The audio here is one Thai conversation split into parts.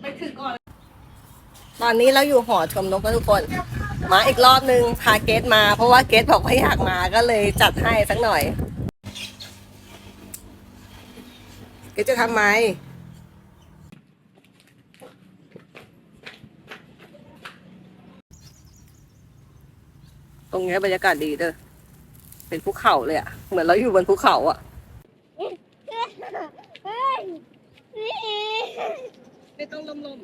ไปถึงก่อน ตอนนี้เราอยู่หอชมนกกันทุกคน มาอีกรอบนึงพาเกตมา เพราะว่าเกตบอกว่าอยากมาก็เลยจัดให้สักหน่อย เกตจะทำไหมตรงเนี้ยบรรยากาศดีเด้อ เป็นภูเขาเลยอะเหมือนเราอยู่บนภูเขาอะเฮ้ยนี่ ไม่ต้องลมลม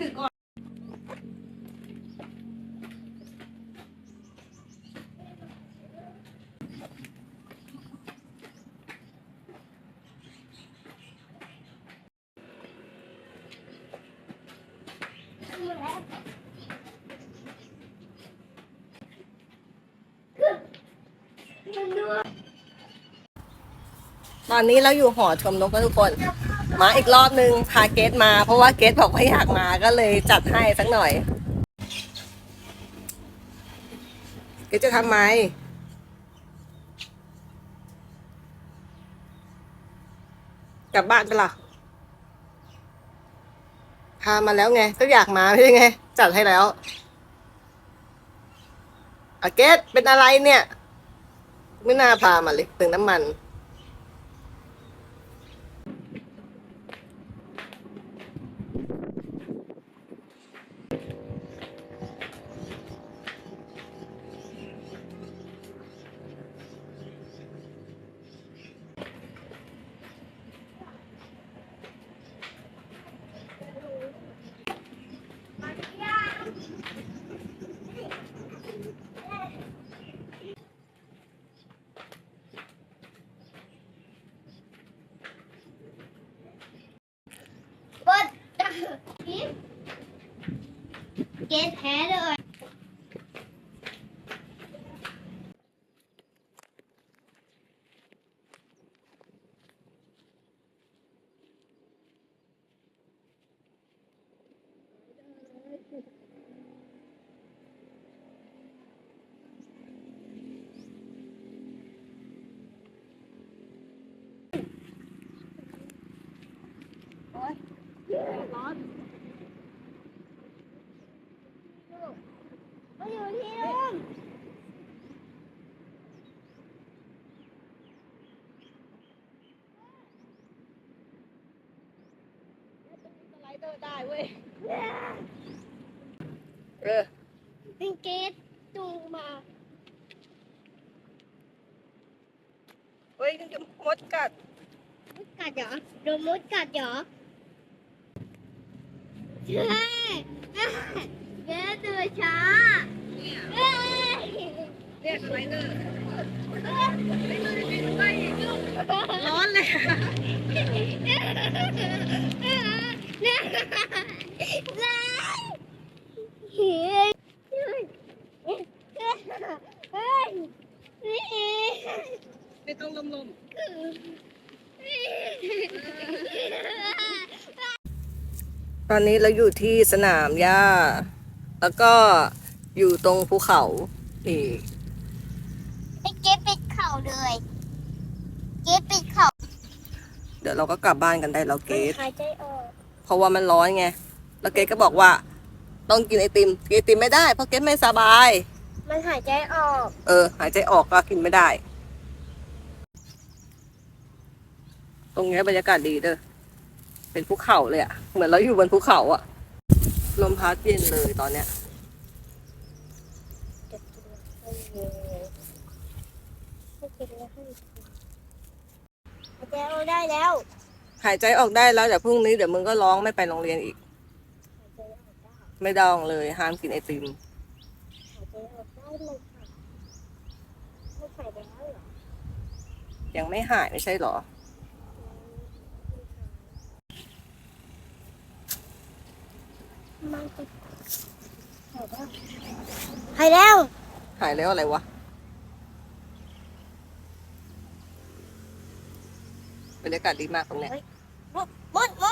ถึงก่อนตอนนี้เราอยู่หอชมนกทุกคน มาอีกรอบนึงพาเกตมา เพราะว่าเกตบอกว่าอยากมาก็เลยจัดให้สักหน่อย เกตจะทำไหมกลับบ้านไปละพามาแล้วไง ก็อยากมาไม่ใช่ไง จัดให้แล้วอเกตเป็นอะไรเนี่ย ไม่น่าพามาเลยเติมน้ำมัน บด กิฟเกตแพ้เลย มาอยู่ที่นู่น สไล เดอร์ได้เว้ยเออเป็นเกตจูงมาเฮ้ยมดกัดมดกัดเหรอโดนมดกัดเหรอใช่เกตตัวช้าเอ้ยเนี่ยสไลเดอร์ร้อนเลยอะ ไม่ต้องลมลมตอนนี้เราอยู่ที่สนามหญ้า แล้วก็อยู่ตรงภูเขานี่ไอ้เกตปิดเข่าเลยเกตปิดเข่าเดี๋ยวเราก็กลับบ้านกันได้แล้วเกดหายใจออก เพราะว่ามันร้อนไง แล้วเกดก็บอกว่า ต้องกินไอติมกินไอติมไม่ได้เพราะเกดไม่สบาย มันหายใจออก เออ หายใจออกก็กินไม่ได้ ตรงเนี้ยบรรยากาศดีเด้อ เป็นภูเขาเลยอะเหมือนเราอยู่บนภูเขาอะลมพัดเย็นเลยตอนเนี้ยหายใจออกได้แล้ว หายใจออกได้แล้วเดี๋ยวพรุ่งนี้เดี๋ยวมึงก็ร้องไม่ไปโรงเรียนอีก ไม่ดองเลยห้ามกินไอติมยังไม่หายไม่ใช่หรอ หายแล้ว หายแล้วอะไรวะ บรรยากาศดีมากตรงเนี้ย มดมด